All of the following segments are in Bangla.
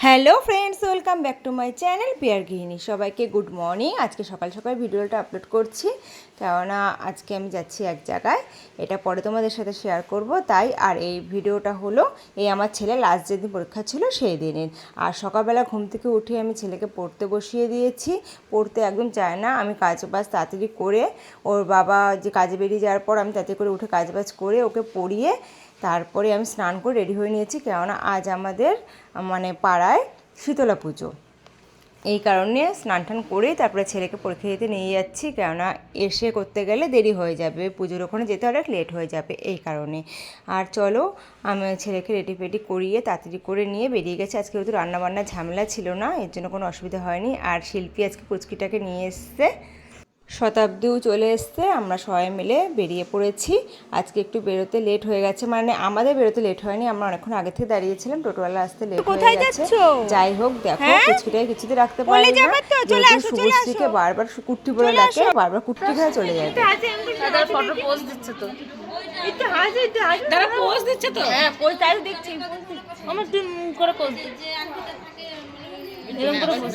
Hello friends welcome back to my channel peer গৃহিণী সবাইকে গুড মর্নিং আজকে সকাল সকাল ভিডিওটা আপলোড করছি। কেননা আজকে আমি যাচ্ছি এক জায়গায়। এটা পরে তোমাদের সাথে শেয়ার করব। তাই আর এই ভিডিওটা হলো এই আমার ছেলে লাস্ট যেদিন পরীক্ষা ছিল সেই দিনের। আর সকালবেলা ঘুম থেকে উঠে আমি ছেলেকে পড়তে বসিয়ে দিয়েছি। পড়তে একদম চায় না। আমি কাজ বাজ তাড়াতাড়ি করে ওর বাবা যে কাজে বেরিয়ে যাওয়ার পর আমি তাড়াতাড়ি করে উঠে কাজ বাজ করে ওকে পড়িয়ে তারপরে আমি স্নান করে রেডি হয়ে নিয়েছি, কেননা আজ আমাদের মানে পাড়ায় শীতলা পুজো। এই কারণে স্নান টান করে তারপরে ছেলেকে পরীক্ষা দিতে নিয়ে যাচ্ছি, কেননা এসে করতে গেলে দেরি হয়ে যাবে, পুজোর ওখানে যেতে অনেক লেট হয়ে যাবে এই কারণে। আর চলো, আমি ছেলেকে রেডি ফেডি করিয়ে তাড়াতাড়ি করে নিয়ে বেরিয়ে গেছে। আজকে যেহেতু রান্নাবান্নার ঝামেলা ছিল না, এর জন্য কোনো অসুবিধা হয়নি। আর শিল্পী আজকে পুচকিটাকে নিয়ে এসছে। শতাব্দীও চলে এসছে আমরা সবাই মিলে বেরিয়ে পড়েছি। আজকে একটু বেরোতে লেট হয়ে গেছে মানে আমাদের বেরোতে লেট হয়নি আমরা অনেকক্ষণ আগে থেকে দাঁড়িয়েছিলাম টোটোওয়ালা আসতে লেট হয়ে গেছে। যাই হোক দেখো হ্যাঁ? কুচকিটাকে কিছুতে রাখতে পারি না। শুভশ্রীকে বারবার কুট্টি পরে ডাকে বারবার কুট্টি খেয়ে চলে যায়। দাদা ফটো পোজ দিচ্ছে তো। একটু হাসি একটু হাসি। দাদা পোজ দিচ্ছে তো? হ্যাঁ পোজ তাই দেখছি। আমার করে পোজ এরকম করে পোজ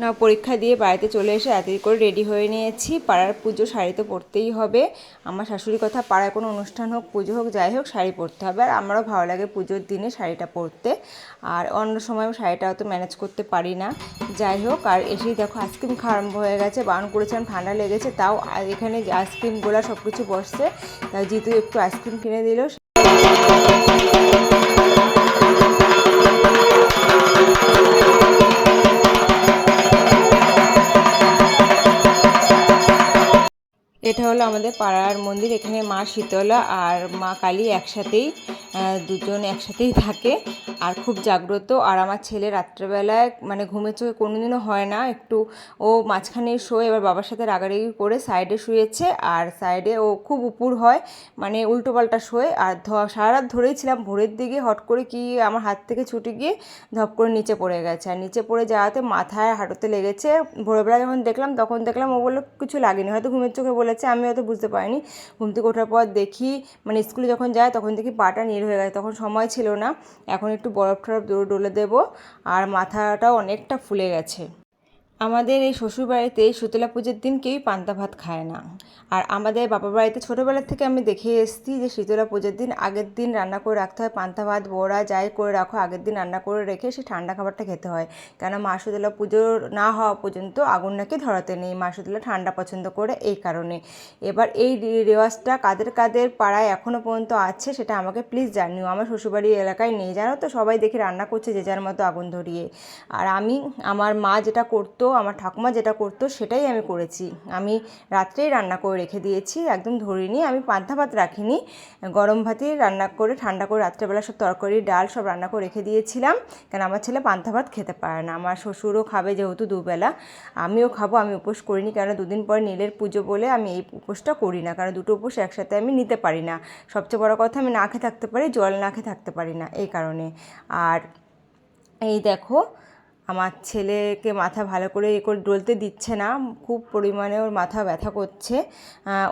না, পরীক্ষা দিয়ে বাড়িতে চলে এসে এতই করে রেডি হয়ে নিয়েছি। পাড়ার পুজো শাড়ি তো পরতেই হবে। আমার শাশুড়ির কথা পাড়ায় কোনো অনুষ্ঠান হোক, পুজো হোক, যাই হোক, শাড়ি পরতে হবে। আর আমারও ভালো লাগে পুজোর দিনে শাড়িটা পরতে। আর অন্য সময় শাড়িটা অত ম্যানেজ করতে পারি না। যাই হোক, আর এসেই দেখো আইসক্রিম আরম্ভ হয়ে গেছে। বারণ করেছিলাম, ঠান্ডা লেগেছে, তাও এখানে আইসক্রিমগুলো সব কিছু বসছে তাই জিতু একটু আইসক্রিম কিনে দিল। এটা হলো আমাদের পাড়ার মন্দির এখানে মা শীতলা আর মা কালী একসাথেই দুজন একসাথেই থাকে। আর খুব জাগ্রত। আর আমার ছেলে রাত্রেবেলায় মানে ঘুমের চোখে কোনোদিনও হয় না। একটু ও মাঝখানে শোয়, এবার বাবার সাথে রাগারাগি করে সাইডে শুয়েছে। আর সাইডে ও খুব উপুর হয় মানে উল্টো পাল্টা শোয়। আর সারা রাত ধরেই ছিলাম ভোরের দিকে হট করে কি আমার হাত থেকে ছুটে গিয়ে ধপ করে নিচে পড়ে গেছে। আর নিচে পড়ে যাওয়াতে মাথায় হাঁটুতে লেগেছে। ভোরবেলা যখন দেখলাম, তখন দেখলাম ও বলল, কিছু লাগেনি। হয়তো ঘুমের চোখে বলেছে, আমি হয়তো বুঝতে পারিনি। ঘুম থেকে ওঠার পর দেখি মানে স্কুলে যখন যায়, তখন দেখি পাটা নীল হয়ে গেছে, তখন সময় ছিল না। এখন একটু বরফ টরফ ডলে দেবো, আর মাথাটাও অনেকটা ফুলে গেছে। আমাদের এই শ্বশুরবাড়িতে শীতলা পুজোর দিন কেউই পান্তা ভাত খায় না। আর আমাদের বাবা বাড়িতে ছোটোবেলা থেকে আমি দেখে এসেছি যে শীতলা পুজোর দিন আগের দিন রান্না করে রাখতে হয় পান্তা ভাত, বড়া যাই করে রাখো, আগের দিন রান্না করে রেখে সেই ঠান্ডা খাবারটা খেতে হয়। কেন মা শীতলা পুজো না হওয়া পর্যন্ত আগুন নাকি ধরাতে নেই। মা শীতলা ঠান্ডা পছন্দ করে এই কারণে। এবার এই রেওয়াজটা কাদের কাদের পাড়ায় এখনও পর্যন্ত আছে সেটা আমাকে প্লিজ জানিও। আমার শ্বশুরবাড়ি এলাকায় নেই, জানো তো? সবাই দেখি রান্না করছে যে যার মতো আগুন ধরিয়ে। আর আমি, আমার মা যেটা করতো আমার ঠাকুমা যেটা করতো সেটাই আমি করেছি। আমি রাত্রেই রান্না করে রেখে দিয়েছি, একদম ধরিনি আমি পান্তা ভাত রাখিনি। গরম ভাতই রান্না করে, ঠান্ডা করে রাত্রেবেলা সব তরকারি, ডাল সব রান্না করে রেখে দিয়েছিলাম। কেন আমার ছেলে পান্তা ভাত খেতে পারে না, আমার শ্বশুরও খাবে যেহেতু দুবেলা। আমিও খাব, আমি উপোস করিনি কেন দুদিন পর নীলের পুজো বলে আমি এই উপোসটা করি না, কারণ দুটো উপোস একসাথে আমি নিতে পারি না। সবচেয়ে বড় কথা আমি না খেয়ে থাকতে পারি, জল না খেয়ে থাকতে পারি না, এই কারণে। আর এই দেখো আমার ছেলেকে মাথা ভালো করে এ করে ডলতে দিচ্ছে না, খুব পরিমাণে ওর মাথা ব্যথা করছে।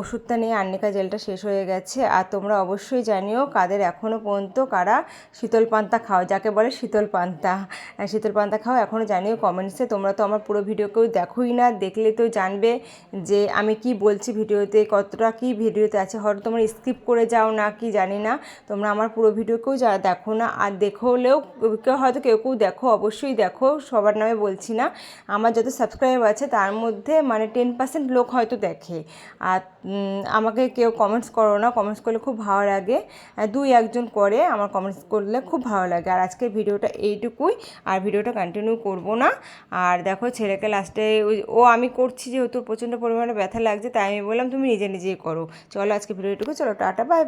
ওষুধটা নিয়ে আর্নিকা জেলটা শেষ হয়ে গেছে। আর তোমরা অবশ্যই জানিও কাদের এখনও পর্যন্ত কারা শীতল পান্তা খাও, যাকে বলে শীতল পান্তা। শীতল পান্তা খাও এখনও জানিও কমেন্টসে তোমরা তো আমার পুরো ভিডিও কেউ দেখোই না, দেখলে তো জানবে যে আমি কি বলছি ভিডিওতে, কতটা কি ভিডিওতে আছে। হয়তো তোমরা স্কিপ করে যাও না, কি জানি না। তোমরা আমার পুরো ভিডিও কেউ যা দেখো না। আর দেখলেও কেউ হয়তো কেউ কেউ দেখো, অবশ্যই দেখো। সবার নামে বলছি না। আমার যত সাবস্ক্রাইব আছে, তার মধ্যে মানে টেন পার্সেন্ট লোক হয়তো দেখে। আর আমাকে কেউ কমেন্টস করো না। কমেন্টস করলে খুব ভালো লাগে। দুই একজন করে আমার কমেন্টস করলে খুব ভালো লাগে। আর আজকের ভিডিওটা এইটুকুই। আর ভিডিওটা কন্টিনিউ করব না। আর দেখো, ছেলেকে লাস্টে ও আমি করছি যেহেতু প্রচণ্ড পরিমাণে ব্যথা লাগছে, তাই আমি বললাম, তুমি নিজে নিজেই করো। চলো আজকে ভিডিওটুকু। চলো, টাটা বাই